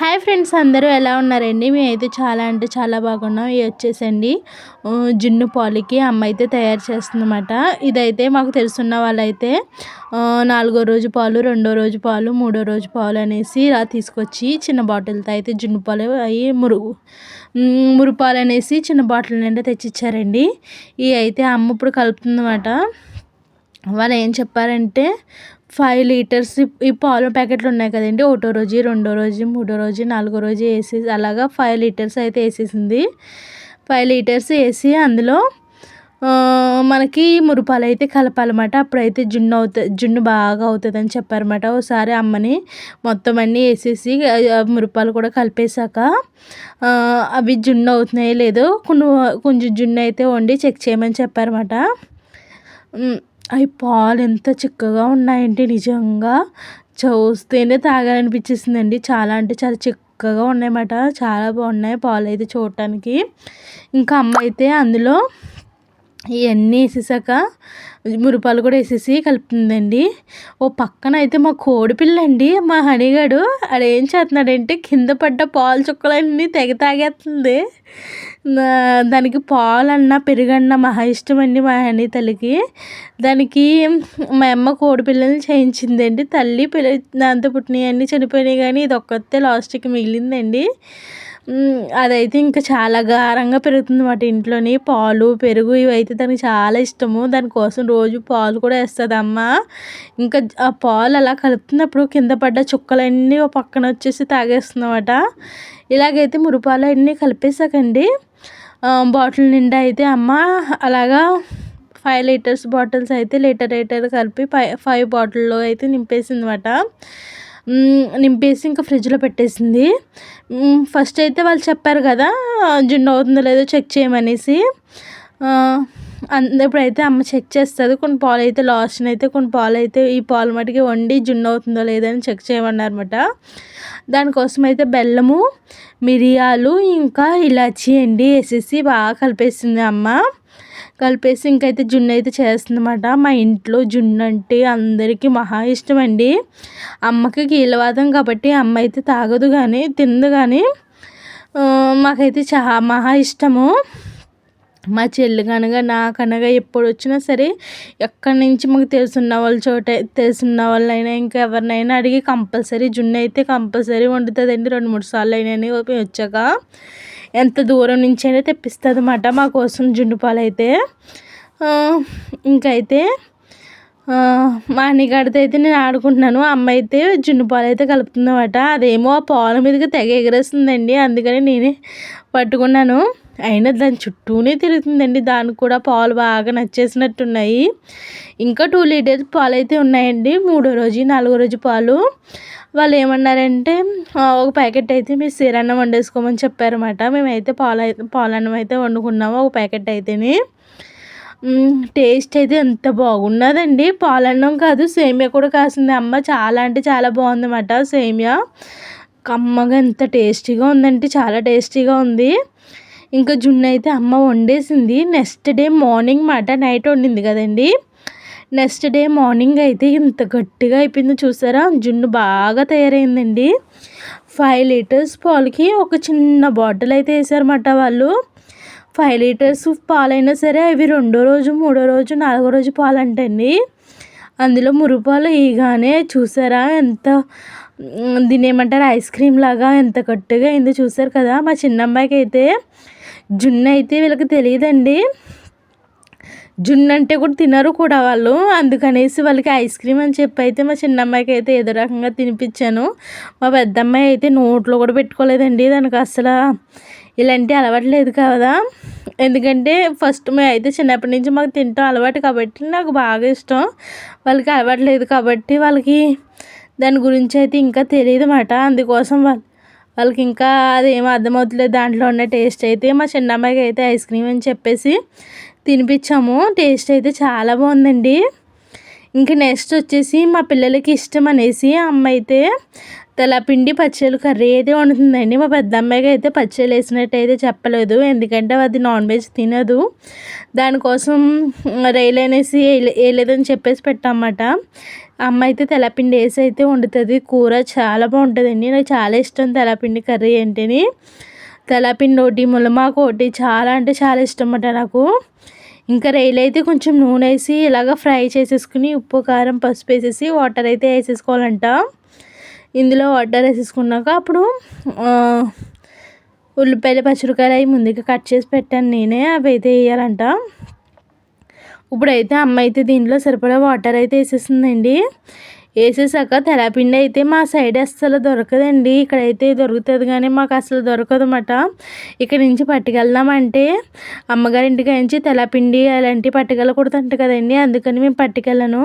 Hi friends అందరూ ఎలా ఉన్నారండి? మేమైతే చాలా అంటే చాలా బాగున్నాం. ఇవి వచ్చేసండి జున్ను పాలకి అమ్మ అయితే తయారు చేస్తుందన్నమాట. ఇదైతే మాకు తెలుసున్న వాళ్ళైతే నాలుగో రోజు పాలు రెండో రోజు పాలు మూడో రోజు పాలు అనేసి ఇలా తీసుకొచ్చి చిన్న బాటిల్తో అయితే జున్ను పాలు అవి మురుగు మురుపాలు అనేసి చిన్న బాటిల్ నిండా తెచ్చిచ్చారండి. ఇవి అయితే అమ్మ ఇప్పుడు కలుపుతుందన్నమాట. వాళ్ళు ఏం చెప్పారంటే ఫైవ్ లీటర్స్ ఈ పాల ప్యాకెట్లు ఉన్నాయి కదండి. ఒకటో రోజు రెండో రోజు మూడో రోజు నాలుగో రోజు వేసి అలాగా ఫైవ్ లీటర్స్ అయితే వేసేసింది. ఫైవ్ లీటర్స్ వేసి అందులో మనకి మురుపాలు అయితే కలపాలన్నమాట. అప్పుడైతే జున్ను అవుతుంది జున్ను బాగా అవుతుంది అని చెప్పారన్నమాట. ఒకసారి అమ్మని మొత్తం అన్నీ వేసేసి మురుపాలు కూడా కలిపేశాక అవి జున్ను అవుతున్నాయో లేదో కొన్ని కొంచెం జున్ను అయితే వండి చెక్ చేయమని చెప్పారన్నమాట. అవి పాలు ఎంత చిక్కగా ఉన్నాయంటే నిజంగా చూస్తేనే తాగాలనిపించేసిందండి. చాలా అంటే చాలా చిక్కగా ఉన్నాయన్నమాట. చాలా బాగున్నాయి పాలు అయితే చూడటానికి. ఇంకా అమ్మ అయితే అందులో ఇవన్నీ వేసేసాక మురిపాలు కూడా వేసేసి కలుపుతుందండి. ఓ పక్కన అయితే మా కోడిపిల్ల అండి మా హనీగాడు ఆడేం చేస్తున్నాడంటే కింద పడ్డ పాలు చుక్కలన్నీ తెగ తాగేస్తుంది. దానికి పాలన్న పెరుగన్న మహా ఇష్టం అండి మా హనీ తల్లికి. దానికి మా అమ్మ కోడి పిల్లల్ని చేయించిందండి. తల్లి పిల్ల దాంతో పుట్టినవన్నీ చనిపోయినాయి కానీ ఇది ఒక్కతే లాస్ట్కి మిగిలిందండి. అదైతే ఇంకా చాలా గారంగా పెరుగుతుంది అన్నమాట ఇంట్లోని. పాలు పెరుగు ఇవైతే దానికి చాలా ఇష్టము. దానికోసం రోజు పాలు కూడా వేస్తుంది అమ్మ ఇంకా ఆ పాలు అలా కలుపుతున్నప్పుడు కింద పడ్డ చుక్కలన్నీ ఒక పక్కన వచ్చేసి తాగేస్తుందన్నమాట ఇలాగైతే మురుపాలు అన్నీ కలిపేసాకండి బాటిల్ నిండా అయితే అమ్మ అలాగా ఫైవ్ లీటర్స్ బాటిల్స్ అయితే లీటర్ లీటర్ కలిపి ఫైవ్ ఫైవ్ బాటిల్లో అయితే నింపేసింది అనమాట నింపేసి ఇంకా ఫ్రిడ్జ్లో పెట్టేసింది. ఫస్ట్ అయితే వాళ్ళు చెప్పారు కదా జున్ను అవుతుందో లేదో చెక్ చేయమనేసి. ఇప్పుడైతే అమ్మ చెక్ చేస్తుంది. కొన్ని పాలు అయితే లాస్ట్ అయితే కొన్ని పాలు అయితే ఈ పాలు మటుకి వండి జున్ను అవుతుందో లేదని చెక్ చేయమన్నారన్నమాట. దానికోసం అయితే బెల్లము మిరియాలు ఇంకా ఇలాచి అండి వేసేసి బాగా కలిపేసింది అమ్మ. కలిపేసి ఇంకైతే జున్ను అయితే చేస్తుందన్నమాట. మా ఇంట్లో జున్ను అంటే అందరికీ మహా ఇష్టం అండి అమ్మకి కీలవాదం కాబట్టి అమ్మ అయితే తాగదు కానీ తిందు కానీ మాకైతే చాలా మహా ఇష్టము. మా చెల్లి కనుక నాకనగా ఎప్పుడు వచ్చినా సరే ఎక్కడి నుంచి మాకు తెలుసున్న వాళ్ళ చోట తెలుసున్న వాళ్ళైనా ఇంకా ఎవరినైనా అడిగి కంపల్సరీ జున్ను అయితే కంపల్సరీ వండుతుందండి. రెండు మూడు సార్లు అయినా వచ్చాక. ఎంత దూరం నుంచి అయినా తెప్పిస్తుంది అన్నమాట మా కోసం జున్ను పాలు అయితే ఇంకైతే మా అన్నగాడితో అయితే నేను ఆడుకుంటున్నాను. అమ్మ అయితే జున్ను పాలు అయితే కలుపుతుందన్నమాట. అదేమో ఆ పాల మీదకి తెగ ఎగరేస్తుందండి. అందుకని నేనే పట్టుకున్నాను. అయినా దాని చుట్టూనే తిరుగుతుందండి. దానికి కూడా పాలు బాగా నచ్చేసినట్టున్నాయి. ఇంకా టూ లీటర్స్ పాలు అయితే ఉన్నాయండి. మూడో రోజు నాలుగో రోజు పాలు. వాళ్ళు ఏమన్నారంటే ఒక ప్యాకెట్ అయితే మీరు సీరన్నం వండేసుకోమని చెప్పారన్నమాట. మేమైతే పాలు అయితే పాలన్నం అయితే వండుకున్నాము. ఒక ప్యాకెట్ అయితేనే. టేస్ట్ అయితే ఎంత బాగున్నదండి. పాలన్నం కాదు సేమియా కూడా కాసింది. అమ్మ చాలా అంటే చాలా బాగుందన్నమాట సేమియా. కమ్మగా ఎంత టేస్టీగా ఉందంటే చాలా టేస్టీగా ఉంది. ఇంకా జున్ను అయితే అమ్మ వండేసింది. నెక్స్ట్ డే మార్నింగ్ మాట నైట్ వండింది కదండి. నెక్స్ట్ డే మార్నింగ్ అయితే ఇంత గట్టిగా అయిపోయిందో చూసారా? జున్ను బాగా తయారైందండి. ఫైవ్ లీటర్స్ పాలకి ఒక చిన్న బాటిల్ అయితే వేసారన్నమాట వాళ్ళు. ఫైవ్ లీటర్స్ పాలైనా సరే అవి రెండో రోజు మూడో రోజు నాలుగో రోజు పాలంటండి. అందులో మురుపాలు ఇగానే చూసారా ఎంత దీని ఏమంటారు ఐస్ క్రీమ్ లాగా ఎంత కట్టుగా అయిందో చూసారు కదా. మా చిన్నమ్మాయికి అయితే జున్ను అయితే వీళ్ళకి తెలియదండి. జున్ను అంటే కూడా తినరు కూడా వాళ్ళు. అందుకనేసి వాళ్ళకి ఐస్ క్రీమ్ అని చెప్పి అయితే మా చిన్నమ్మాయికి అయితే ఏదో రకంగా తినిపించాను. మా పెద్దమ్మాయి అయితే నోట్లో కూడా పెట్టుకోలేదండి. దానికి అసలు ఇలాంటి అలవాటు లేదు కదా. ఎందుకంటే ఫస్ట్ మేము అయితే చిన్నప్పటి నుంచి మాకు తింటాం అలవాటు కాబట్టి నాకు బాగా ఇష్టం. వాళ్ళకి అలవాటు లేదు కాబట్టి వాళ్ళకి దాని గురించి అయితే ఇంకా తెలియదు అన్నమాట. అందుకోసం వాళ్ళు వాళ్ళకి ఇంకా అది అదేమో అర్థమవుతలేదు దాంట్లో ఉన్న టేస్ట్ అయితే. మా చిన్నమ్మాయికి అయితే ఐస్ క్రీమ్ అని చెప్పేసి తినిపించాము. టేస్ట్ అయితే చాలా బాగుందండి. ఇంకా నెక్స్ట్ వచ్చేసి మా పిల్లలకి ఇష్టం అనేసి అమ్మ అయితే తెలపిండి పచ్చళ్ళు కర్రీ అయితే వండుతుందండి. మా పెద్ద అమ్మాయికి అయితే పచ్చళ్ళు వేసినట్టు అయితే చెప్పలేదు. ఎందుకంటే అది నాన్ వెజ్ తినదు. దానికోసం రైలు అనేసి వేయలేదని చెప్పేసి పెట్టామన్నమాట. అమ్మ అయితే తెలపిండి వేసి అయితే వండుతుంది. కూర చాలా బాగుంటుందండి. నాకు చాలా ఇష్టం తెలపిండి కర్రీ అంటేని. తెలపిండి ఒకటి ములమాకు ఒకటి చాలా అంటే చాలా ఇష్టం అన్నమాట నాకు. ఇంకా రైలు అయితే కొంచెం నూనె వేసి ఇలాగ ఫ్రై చేసేసుకుని ఉప్పు కారం పసుపు వేసేసి వాటర్ అయితే వేసేసుకోవాలంట. ఇందులో వాటర్ వేసేసుకున్నాక అప్పుడు ఉల్లిపాయలు పచ్చిమిరకాయలు అవి ముందుగా కట్ చేసి పెట్టాను నేనే అవి అయితే వేయాలంట. ఇప్పుడైతే అమ్మ అయితే దీంట్లో సరిపడా వాటర్ అయితే వేసేసిందండి. వేసేసాక తెలపిండి అయితే మా సైడ్ అస్సలు దొరకదండి. ఇక్కడైతే దొరుకుతుంది కానీ మాకు అసలు దొరకదు అన్నమాట ఇక్కడ నుంచి పట్టుకెళ్దామంటే అమ్మగారింటికి నుంచి తెలపిండి అలాంటివి పట్టుకెళ్ళకూడదంట కదండి. అందుకని మేము పట్టుకెళ్ళను.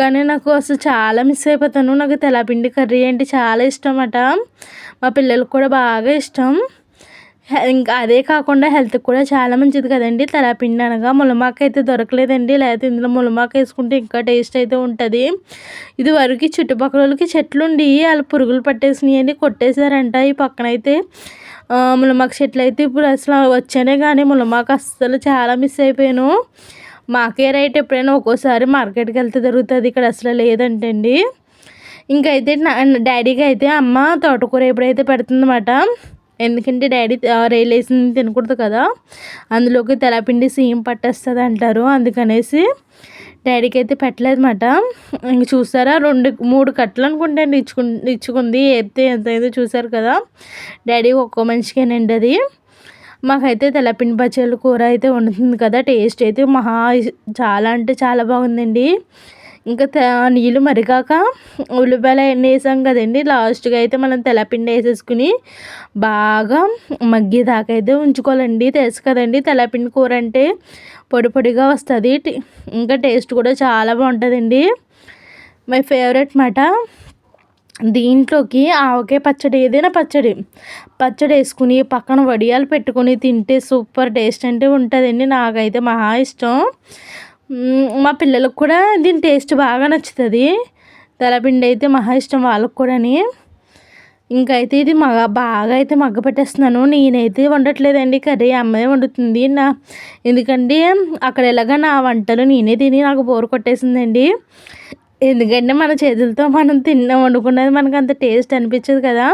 కానీ నాకు అసలు చాలా మిస్ అయిపోతాను. నాకు తెలపిండి కర్రీ అంటే చాలా ఇష్టం అన్నమాట మా పిల్లలకు కూడా బాగా ఇష్టం. ఇంకా అదే కాకుండా హెల్త్కి కూడా చాలా మంచిది కదండి. తలాపిండి అనగా ములమాక అయితే దొరకలేదండి. లేకపోతే ఇందులో ములమాక వేసుకుంటే ఇంకా టేస్ట్ అయితే ఉంటుంది. ఇది వరకు చుట్టుపక్కల వాళ్ళకి చెట్లు ఉండి వాళ్ళు పురుగులు పట్టేసినాయి కొట్టేశారంట. ఈ పక్కన అయితే ములమాక చెట్లు అయితే ఇప్పుడు అసలు వచ్చానే కానీ ములమాక అస్సలు చాలా మిస్ అయిపోయాను. మాకే రైట్ ఎప్పుడైనా ఒక్కోసారి మార్కెట్కి వెళ్తే దొరుకుతుంది. ఇక్కడ అసలు లేదంటండి. ఇంకైతే నా డాడీకి అయితే అమ్మ తోటకూర ఎప్పుడైతే పెడుతుందన్నమాట ఎందుకంటే డాడీ రైలు వేసింది తినకూడదు కదా. అందులోకి తెలపిండి సీమ్ పట్టేస్తుంది అంటారు. అందుకనేసి డాడీకి అయితే పెట్టలేదు అనమాట ఇంక చూసారా? రెండు మూడు కట్టలు అనుకుంటే ఇచ్చుకు ఇచ్చుకుంది. ఎత్తే ఎంత అయితే చూసారు కదా. డాడీ ఒక్కో మనిషికేనండి అది మాకైతే తెల్లపిండి పచ్చళ్ళు కూర అయితే వండుతుంది కదా. టేస్ట్ అయితే మహా చాలా అంటే చాలా బాగుందండి. ఇంకా నీళ్ళు మరిగాక ఉల్లిపాయలు అవన్నీ వేసాం కదండి లాస్ట్గా అయితే మనం తెల్లపిండి వేసేసుకుని బాగా మగ్గేదాకా అయితే ఉంచుకోవాలండి. తెలుసు కదండి తెల్లపిండి కూర అంటే పొడి పొడిగా వస్తుంది ఇంకా టేస్ట్ కూడా చాలా బాగుంటుందండి. మై ఫేవరెట్ మాట దీంట్లోకి ఆవకాయ పచ్చడి ఏదైనా పచ్చడి పచ్చడి వేసుకుని పక్కన వడియాలు పెట్టుకొని తింటే సూపర్ టేస్ట్ అంటే ఉంటుందండి నాకైతే మహా ఇష్టం. మా పిల్లలకు కూడా దీని టేస్ట్ బాగా నచ్చుతుంది. తెల్లపిండి అయితే మహా ఇష్టం వాళ్ళకు కూడాని. ఇంకైతే ఇది మగ బాగా అయితే మగ్గ పెట్టేస్తున్నాను. నేనైతే వండట్లేదండి కర్రీ అమ్మే వండుతుంది నా. ఎందుకంటే అక్కడ ఎలాగ నా వంటలు నేనే తిని నాకు బోరు కొట్టేసిందండి. ఎందుకంటే మన చేతులతో మనం తిన్న వండుకున్నది మనకు అంత టేస్ట్ అనిపించదు కదా.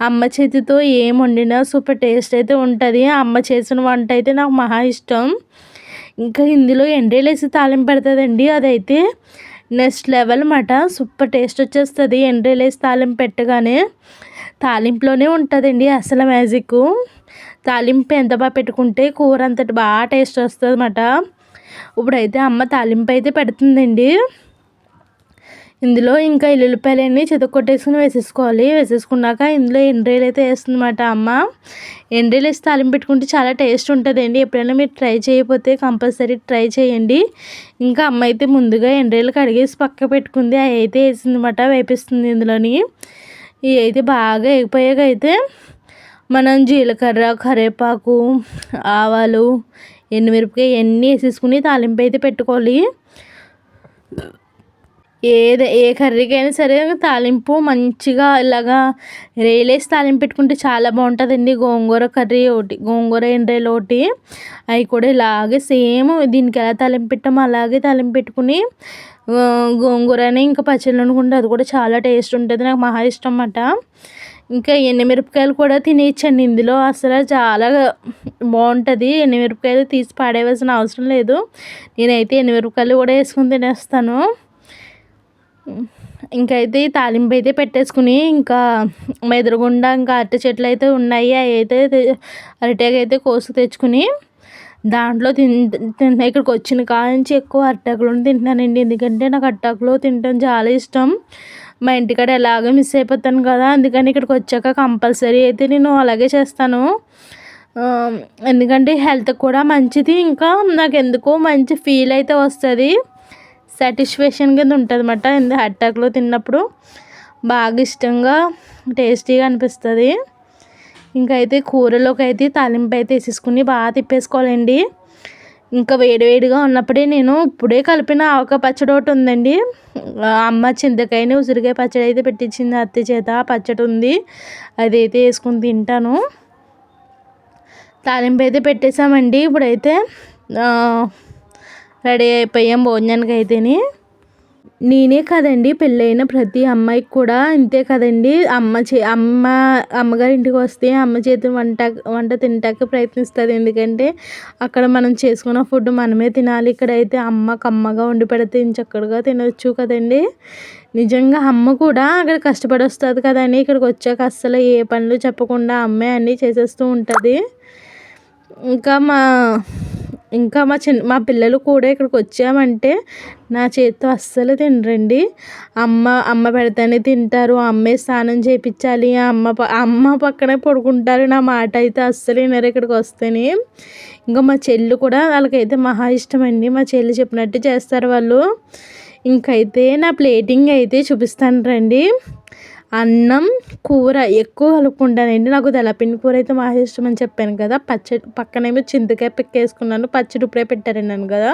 అమ్మ చేతితో ఏం వండినా సూపర్ టేస్ట్ అయితే ఉంటుంది. అమ్మ చేసిన వంట అయితే నాకు మహా ఇష్టం. ఇంకా ఇందులో ఎండ్రీలేసి తాలింపు పెడుతుందండి. అదైతే నెక్స్ట్ లెవెల్ మాట సూపర్ టేస్ట్ వచ్చేస్తుంది ఎండ్రీలేసి తాలింపు పెట్టగానే. తాలింపులోనే ఉంటుందండి అసలు మ్యాజిక్. తాలింపు ఎంత బాగా పెట్టుకుంటే కూర అంతటి బాగా టేస్ట్ వస్తుంది అన్నమాట ఇప్పుడైతే అమ్మ తాలింపు అయితే పెడుతుందండి. ఇందులో ఇంకా ఎల్లుల్లిపాయలన్నీ కొట్టేసుకుని వేసేసుకోవాలి. వేసేసుకున్నాక ఇందులో ఎండ్రీలు అయితే వేస్తుందన్నమాట అమ్మ. ఎండ్రీలు వేసి తాలింపు పెట్టుకుంటే చాలా టేస్ట్ ఉంటుందండి. ఎప్పుడైనా మీరు ట్రై చేయకపోతే కంపల్సరీ ట్రై చేయండి. ఇంకా అమ్మ అయితే ముందుగా ఎండ్రీలు కడిగేసి పక్క పెట్టుకుంది. అవి అయితే వేసిందన్నమాట వేపిస్తుంది ఇందులోని. ఇవి అయితే బాగా ఎగిపోయాక అయితే మనం జీలకర్ర కరివేపాకు ఆవాలు ఎండుమిరపకాయ ఇవన్నీ వేసేసుకుని తాలింపు అయితే పెట్టుకోవాలి. ఏది ఏ కర్రీకైనా సరే తాలింపు మంచిగా ఇలాగా రేలేసి తాలింపు పెట్టుకుంటే చాలా బాగుంటుందండి. గోంగూర కర్రీ ఒకటి గోంగూర ఎండ్రాయిలు ఒకటి. అవి కూడా ఇలాగే సేమ్ దీనికి ఎలా తాలింపు పెట్టామో అలాగే తాలింపు పెట్టుకుని గోంగూరని ఇంకా పచ్చళ్ళు అనుకుంటే అది కూడా చాలా టేస్ట్ ఉంటుంది. నాకు మహా ఇష్టం అన్నమాట ఇంకా ఎండుమిరపకాయలు కూడా తినేయచ్చండి. ఇందులో అసలు చాలా బాగుంటుంది. ఎండుమిరపకాయలు తీసి పాడేయవలసిన అవసరం లేదు. నేనైతే ఎండుమిరపకాయలు కూడా వేసుకుని తినేస్తాను. ఇంకైతే ఈ తాలింపు అయితే పెట్టేసుకుని ఇంకా ఎదురుగుండా ఇంకా అరటి చెట్లు అయితే ఉన్నాయి. అవి అయితే అరటికాయ అయితే కోసి తెచ్చుకుని దాంట్లో తిన్ ఇక్కడికి వచ్చిన కాంచి ఎక్కువ అరటాకులను తింటున్నానండి. ఎందుకంటే నాకు అరటాకులు తినడం చాలా ఇష్టం. మా ఇంటికాడ ఎలాగో మిస్ అయిపోతాను కదా. అందుకని ఇక్కడికి వచ్చాక కంపల్సరీ అయితే నేను అలాగే చేస్తాను. ఎందుకంటే హెల్త్ కూడా మంచిది. ఇంకా నాకు ఎందుకో మంచి ఫీల్ అయితే వస్తుంది. సాటిస్ఫాక్షన్ కింద ఉంటుంది అన్నమాట ఇంత అట్టాక్లో తిన్నప్పుడు బాగా ఇష్టంగా టేస్టీగా అనిపిస్తుంది. ఇంకా అయితే కూరలోకి అయితే తాలింపు అయితే వేసేసుకుని బాగా తిప్పేసుకోవాలండి. ఇంకా వేడివేడిగా ఉన్నప్పుడే నేను ఇప్పుడే కలిపిన ఆవక పచ్చడి ఒకటి ఉందండి. అమ్మ చింతకాయని ఉసిరికాయ పచ్చడి అయితే పెట్టించింది అత్త చేత. పచ్చడి ఉంది. అది అయితే వేసుకుని తింటాను. తాలింపు అయితే పెట్టేసామండి. ఇప్పుడైతే రెడీ అయిపోయాం భోజనానికి అయితేనే నేనే కదండి పెళ్ళైన ప్రతి అమ్మాయికి కూడా ఇంతే కదండి. అమ్మ చే అమ్మ అమ్మగారి ఇంటికి వస్తే అమ్మ చేతి వంట వంట తినటానికి ప్రయత్నిస్తుంది. ఎందుకంటే అక్కడ మనం చేసుకున్న ఫుడ్ మనమే తినాలి. ఇక్కడైతే అమ్మ కమ్మగా వండి పెడితే చక్కగా తినవచ్చు కదండి. నిజంగా అమ్మ కూడా అక్కడ కష్టపడి వస్తుంది కదండి. ఇక్కడికి వచ్చాక అస్సలు ఏ పనులు చెప్పకుండా అమ్మే అన్నీ చేసేస్తూ ఉంటుంది. ఇంకా మా ఇంకా మా చిన్న మా పిల్లలు కూడా ఇక్కడికి వచ్చామంటే నా చేతితో అస్సలు తినరండి. అమ్మ అమ్మ పెడితేనే తింటారు. అమ్మే స్నానం చేయించాలి అమ్మ అమ్మ పక్కనే పడుకుంటారు. నా మాట అయితే అస్సలు వినరు ఇక్కడికి వస్తేనే. ఇంకా మా చెల్లి కూడా వాళ్ళకైతే మహా ఇష్టం అండి మా చెల్లి చెప్పినట్టు చేస్తారు వాళ్ళు. ఇంకైతే నా ప్లేటింగ్ అయితే చూపిస్తాను రండి. అన్నం కూర ఎక్కువ కలుపుకుంటానండి నాకు తెల్లపిండి కూర అయితే బాగా ఇష్టం అని చెప్పాను కదా. పచ్చడి పక్కనేమో చింతకాయ పిక్కేసుకున్నాను. పచ్చడి ఇప్పుడే పెట్టారన్నాను కదా.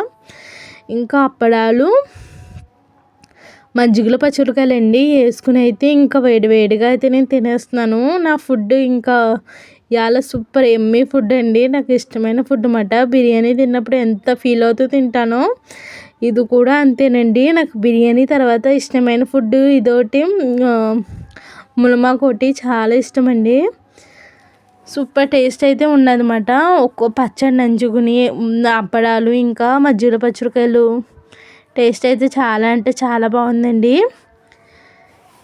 ఇంకా అప్పడాలు మజ్జిగలో పచ్చిమిరకాయలండి వేసుకుని అయితే ఇంకా వేడి వేడిగా అయితే నేను తినేస్తున్నాను. నా ఫుడ్ ఇంకా ఇవాళ సూపర్ ఎమ్మీ ఫుడ్ అండి. నాకు ఇష్టమైన ఫుడ్ అన్నమాట. బిర్యానీ తిన్నప్పుడు ఎంత ఫీల్ అవుతూ తింటానో ఇది కూడా అంతేనండి. నాకు బిర్యానీ తర్వాత ఇష్టమైన ఫుడ్ ఇదోటి ములమాకోటి చాలా ఇష్టం అండి సూపర్ టేస్ట్ అయితే ఉన్నదన్నమాట ఒక్కో పచ్చడి నంచుకుని అప్పడాలు ఇంకా మజ్జిగ పచ్చడికాయలు టేస్ట్ అయితే చాలా అంటే చాలా బాగుందండి.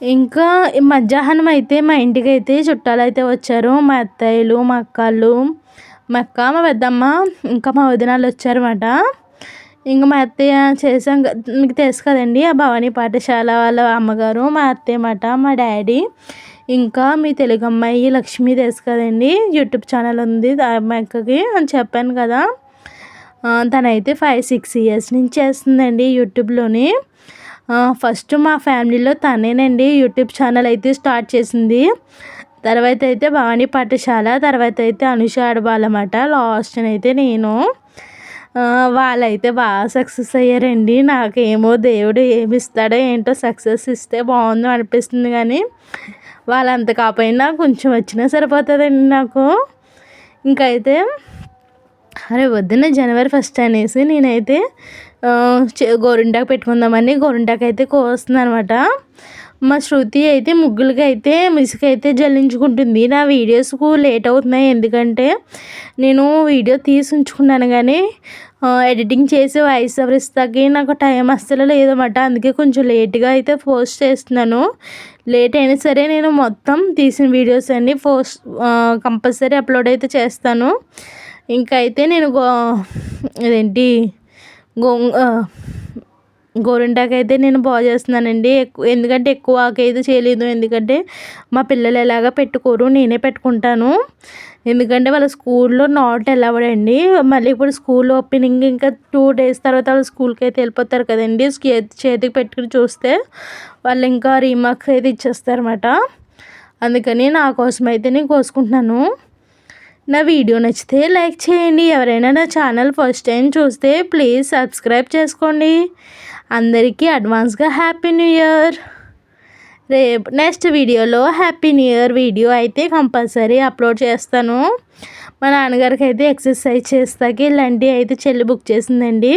ఇంకా మధ్యాహ్నం అయితే మా ఇంటికి అయితే చుట్టాలు అయితే వచ్చారు. మా అత్తయ్యలు మా అక్కలు. మా అక్క మా పెద్దమ్మ ఇంకా మా వదినాలు వచ్చారన్నమాట. ఇంక మా అత్తయ్య చేసాం మీకు తెలుసు కదండి ఆ భవానీ పాఠశాల వాళ్ళ అమ్మగారు మా అత్తయ్య మాట మా డాడీ. ఇంకా మీ తెలుగు అమ్మాయి లక్ష్మి తెలుసు కదండి యూట్యూబ్ ఛానల్ ఉంది మా అని చెప్పాను కదా. తనైతే ఫైవ్ సిక్స్ ఇయర్స్ నుంచి చేస్తుందండి యూట్యూబ్లోని. ఫస్ట్ మా ఫ్యామిలీలో తనేనండి యూట్యూబ్ ఛానల్ అయితే స్టార్ట్ చేసింది. తర్వాత అయితే భవానీ పాఠశాల తర్వాత అయితే అనుష ఆడబాలన్నమాట లాస్ట్ అయితే నేను. వాళ్ళైతే బాగా సక్సెస్ అయ్యారండి. నాకేమో దేవుడు ఏమి ఇస్తాడో ఏంటో సక్సెస్ ఇస్తే బాగుందో అనిపిస్తుంది కానీ వాళ్ళంత కాకపోయినా కొంచెం వచ్చినా సరిపోతుందండి నాకు. ఇంకైతే అరే వద్దున జనవరి ఫస్ట్ అనేసి నేనైతే గోరింటాకు పెట్టుకుందామని గోరింటాకు అయితే కోస్తుంది అనమాట మా శృతి అయితే ముగ్గులకి అయితే మిసుక అయితే జల్లించుకుంటుంది. నా వీడియోస్కు లేట్ అవుతున్నాయి. ఎందుకంటే నేను వీడియో తీసి ఉంచుకున్నాను కానీ ఎడిటింగ్ చేసి వాయిస్ ఓవర్ ఇస్తాకి నాకు టైం అస్సలు లేదన్నమాట. అందుకే కొంచెం లేట్గా అయితే పోస్ట్ చేస్తున్నాను. లేట్ అయినా సరే నేను మొత్తం తీసిన వీడియోస్ అన్నీ పోస్ట్ కంపల్సరీ అప్లోడ్ అయితే చేస్తాను. ఇంకా అయితే నేను గో ఇదేంటి గో గోరింటాకు అయితే నేను బాగా చేస్తున్నానండి. ఎందుకంటే ఎక్కువ ఆకైతే చేయలేదు. ఎందుకంటే మా పిల్లలు ఎలాగ పెట్టుకోరు నేనే పెట్టుకుంటాను. ఎందుకంటే వాళ్ళ స్కూల్లో నాట్ అలవడండి మళ్ళీ ఇప్పుడు స్కూల్ ఓపెనింగ్ ఇంకా టూ డేస్ తర్వాత వాళ్ళు స్కూల్కి అయితే వెళ్ళిపోతారు కదండి. చేతికి పెట్టుకుని చూస్తే వాళ్ళు ఇంకా రీమార్క్స్ అయితే ఇచ్చేస్తారన్నమాట. అందుకని నా కోసం అయితే నేను కోసుకుంటున్నాను. నా వీడియో నచ్చితే లైక్ చేయండి. ఎవరైనా నా ఛానల్ ఫస్ట్ టైం చూస్తే ప్లీజ్ సబ్స్క్రైబ్ చేసుకోండి. అందరికీ అడ్వాన్స్గా హ్యాపీ న్యూ ఇయర్. రేపు నెక్స్ట్ వీడియోలో హ్యాపీ న్యూ ఇయర్ వీడియో అయితే కంపల్సరీ అప్లోడ్ చేస్తాను. మా నాన్నగారికి అయితే ఎక్సర్సైజ్ చేస్తాకి ఇలాంటివి అయితే చెల్లి బుక్ చేసిందండి.